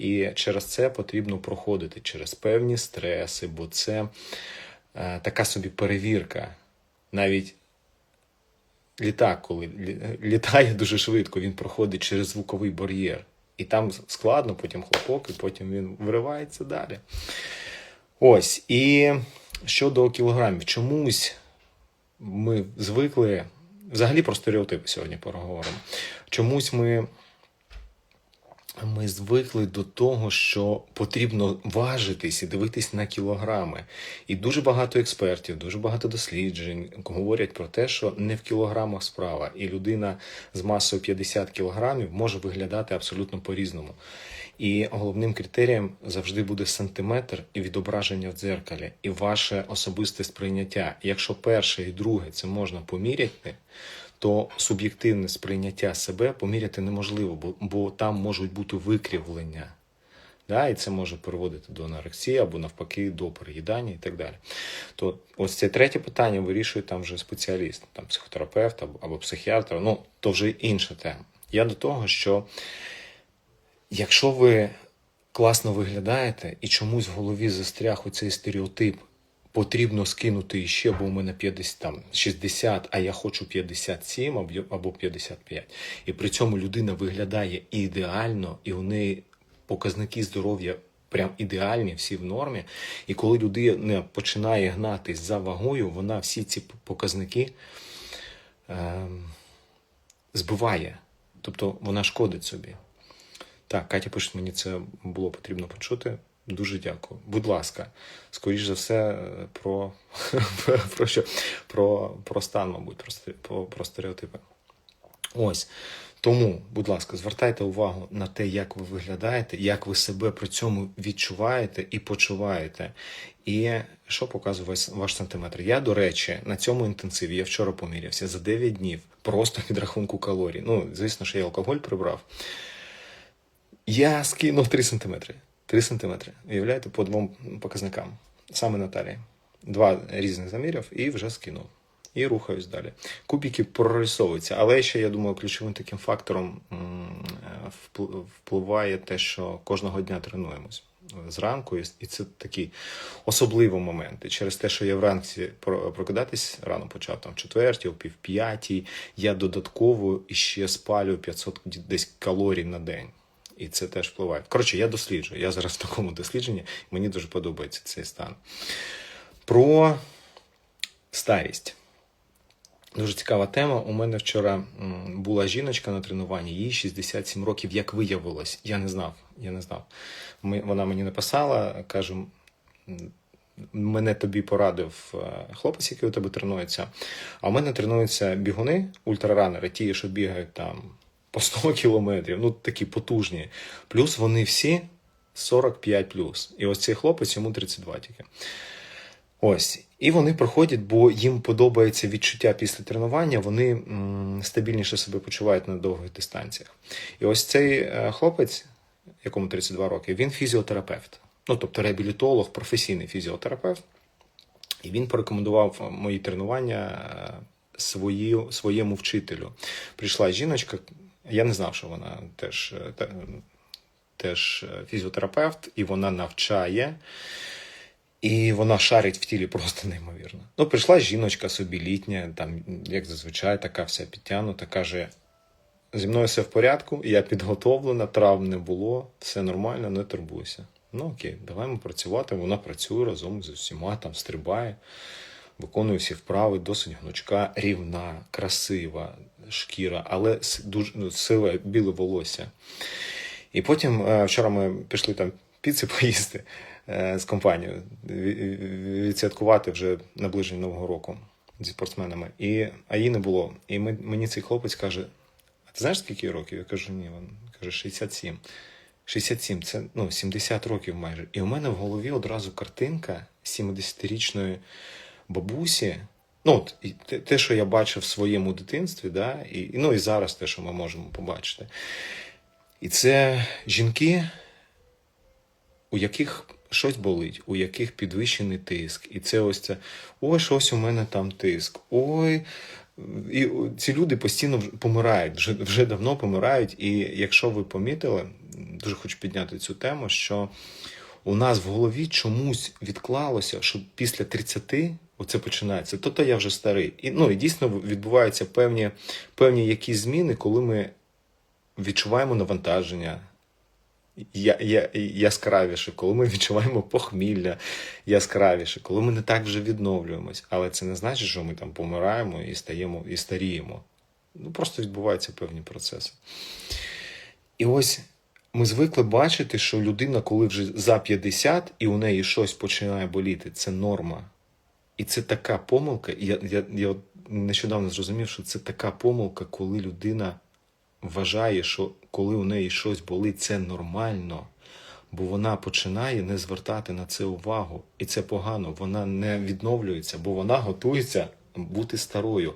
І через це потрібно проходити через певні стреси, бо це е, така собі перевірка. Навіть літак, коли літає дуже швидко, він проходить через звуковий бар'єр. І там складно, потім хлопок, і потім він виривається далі. Ось. І щодо кілограмів, чомусь ми звикли. Взагалі про стереотипи сьогодні поговоримо. Чомусь ми, ми звикли до того, що потрібно важитись і дивитись на кілограми. І дуже багато експертів, дуже багато досліджень говорять про те, що не в кілограмах справа, і людина з масою 50 кілограмів може виглядати абсолютно по-різному. І головним критерієм завжди буде сантиметр і відображення в дзеркалі, і ваше особисте сприйняття. Якщо перше і друге це можна поміряти, то суб'єктивне сприйняття себе поміряти неможливо, бо, бо там можуть бути викривлення. Да, і це може приводити до анорексії або навпаки до переїдання і так далі. То ось це третє питання вирішує там вже спеціаліст, там психотерапевт або, або психіатр. Ну, то вже інша тема. Я до того, що якщо ви класно виглядаєте і чомусь в голові застряг оцей стереотип, потрібно скинути іще, бо у мене 50, там, 60, а я хочу 57 або- або 55. І при цьому людина виглядає ідеально, і у неї показники здоров'я прям ідеальні, всі в нормі. І коли людина починає гнатись за вагою, вона всі ці показники ем, збиває. Тобто вона шкодить собі. Так, Катя пише, мені це було потрібно почути. Дуже дякую. Будь ласка, скоріш за все, е, про, про, що? про, про стан, мабуть, про, про, стереотипи. Ось. Тому, будь ласка, звертайте увагу на те, як ви виглядаєте, як ви себе при цьому відчуваєте і почуваєте. І що показує ваш сантиметр? Я, до речі, на цьому інтенсиві я вчора помірявся за 9 днів, просто від рахунку калорій. Ну, звісно, що я алкоголь прибрав. Я скинув 3 сантиметри. 3 сантиметри. Уявляєте, по двом показникам. Саме на талії. Два різних замірів і вже скинув. І рухаюсь далі. Кубики прорисовуються, але ще я думаю, ключовим таким фактором е, впливає те, що кожного дня тренуємось зранку, і це такий особливий момент. І через те, що я вранці про- прокидатись рано почав, там в четвертій, о пів п'ятій, я додатково іще спалюю 500 десь калорій на день. І це теж впливає. Коротше, я досліджую. Я зараз в такому дослідженні, мені дуже подобається цей стан. Про старість. Дуже цікава тема. У мене вчора була жіночка на тренуванні, їй 67 років, як виявилось. Я не знав. Я не знав. Ми, вона мені написала, каже, мене тобі порадив е, хлопець, який у тебе тренується. А у мене тренуються бігуни, ультраранери, ті, що бігають там по 100 кілометрів, ну такі потужні. Плюс вони всі 45 І ось цей хлопець йому 32 тільки. Ось. І вони проходять, бо їм подобається відчуття після тренування, вони м, стабільніше себе почувають на довгих дистанціях. І ось цей е, хлопець, якому 32 роки, він фізіотерапевт. Ну, тобто реабілітолог, професійний фізіотерапевт. І він порекомендував мої тренування е, свої, своєму вчителю. Прийшла жіночка, я не знав, що вона теж, е, теж е, фізіотерапевт, і вона навчає. І вона шарить в тілі просто неймовірно. Ну, прийшла жіночка собі літня, там, як зазвичай, така вся підтягнута, каже: зі мною все в порядку, я підготовлена, травм не було, все нормально, не турбуйся. Ну окей, давай працювати. Вона працює разом з усіма, там стрибає, виконує всі вправи, досить гнучка, рівна, красива шкіра, але дуже ну, сиве біле волосся. І потім е, вчора ми пішли там піци поїсти е, з компанією, ві- ві- відсвяткувати вже наближення Нового року зі спортсменами. І, а її не було. І ми, мені цей хлопець каже: А ти знаєш, скільки років? Я кажу, ні, він каже, 67. 67, це ну, 70 років майже. І у мене в голові одразу картинка 70-річної бабусі. Ну, от, і те, що я бачив в своєму дитинстві, да, і, ну і зараз те, що ми можемо побачити. І це жінки, у яких щось болить, у яких підвищений тиск. І це ось це: ой, щось у мене там тиск, ой, і ці люди постійно помирають, вже, вже давно помирають. І якщо ви помітили, дуже хочу підняти цю тему, що у нас в голові чомусь відклалося, що після 30 оце починається. То-то я вже старий. І, ну, і дійсно відбуваються певні, певні якісь зміни, коли ми відчуваємо навантаження. Я, я, яскравіше, коли ми відчуваємо похмілля яскравіше, коли ми не так вже відновлюємось. Але це не значить, що ми там помираємо і стаємо і старіємо. Ну просто відбуваються певні процеси. І ось ми звикли бачити, що людина, коли вже за 50 і у неї щось починає боліти, це норма. І це така помилка. І я, я, я нещодавно зрозумів, що це така помилка, коли людина вважає, що коли у неї щось болить, це нормально. Бо вона починає не звертати на це увагу. І це погано. Вона не відновлюється, бо вона готується бути старою.